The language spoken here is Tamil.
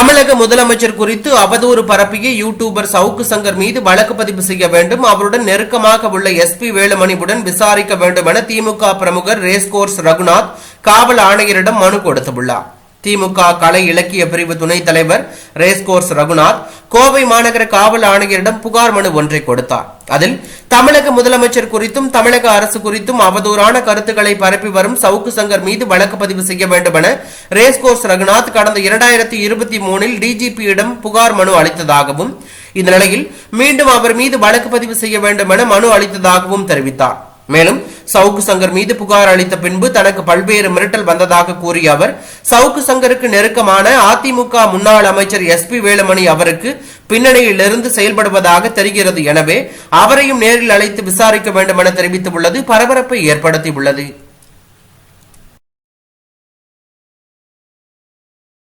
தமிழக முதலமைச்சர் குறித்து அவதூறு பரப்பிய யூடியூபர் சவுக்கு சங்கர் மீது வழக்கு பதிவு செய்ய வேண்டும். அவருடன் நெருக்கமாக உள்ள எஸ்பி வேலுமணியுடன் விசாரிக்க வேண்டும் என திமுக பிரமுகர் ரேஸ்கோர்ஸ் ரகுநாத் காவல் ஆணையரிடம் மனு கொடுத்துள்ளார். திமுக கலை இலக்கிய பிரிவு துணைத் தலைவர் ரேஸ்கோர்ஸ் ரகுநாத் கோவை மாநகர காவல் ஆணையரிடம் புகார் மனு ஒன்றை கொடுத்தார். அதில் தமிழக முதலமைச்சர் குறித்தும் தமிழக அரசு குறித்தும் அவதூறான கருத்துக்களை பரப்பி வரும் சவுக்கு சங்கர் மீது வழக்கு பதிவு செய்ய வேண்டும் என ரேஸ்கோர்ஸ் ரகுநாத் கடந்த இரண்டாயிரத்தி இருபத்தி மூணில் டிஜிபியிடம் புகார் மனு அளித்ததாகவும் இந்த நிலையில் மீண்டும் அவர் மீது வழக்கு பதிவு செய்ய வேண்டும் என மனு அளித்ததாகவும் தெரிவித்தார். மேலும் சவுக்கு சங்கர் மீது புகார் அளித்த பின்பு தனக்கு பல்வேறு மிரட்டல் வந்ததாக கூறிய அவர் சவுக்கு சங்கருக்கு நெருக்கமான அதிமுக முன்னாள் அமைச்சர் எஸ் பி வேலுமணி அவருக்கு பின்னணியிலிருந்து செயல்படுவதாக தெரிகிறது. எனவே அவரையும் நேரில் அழைத்து விசாரிக்க வேண்டும் என தெரிவித்துள்ளது பரபரப்பை ஏற்படுத்தியுள்ளது.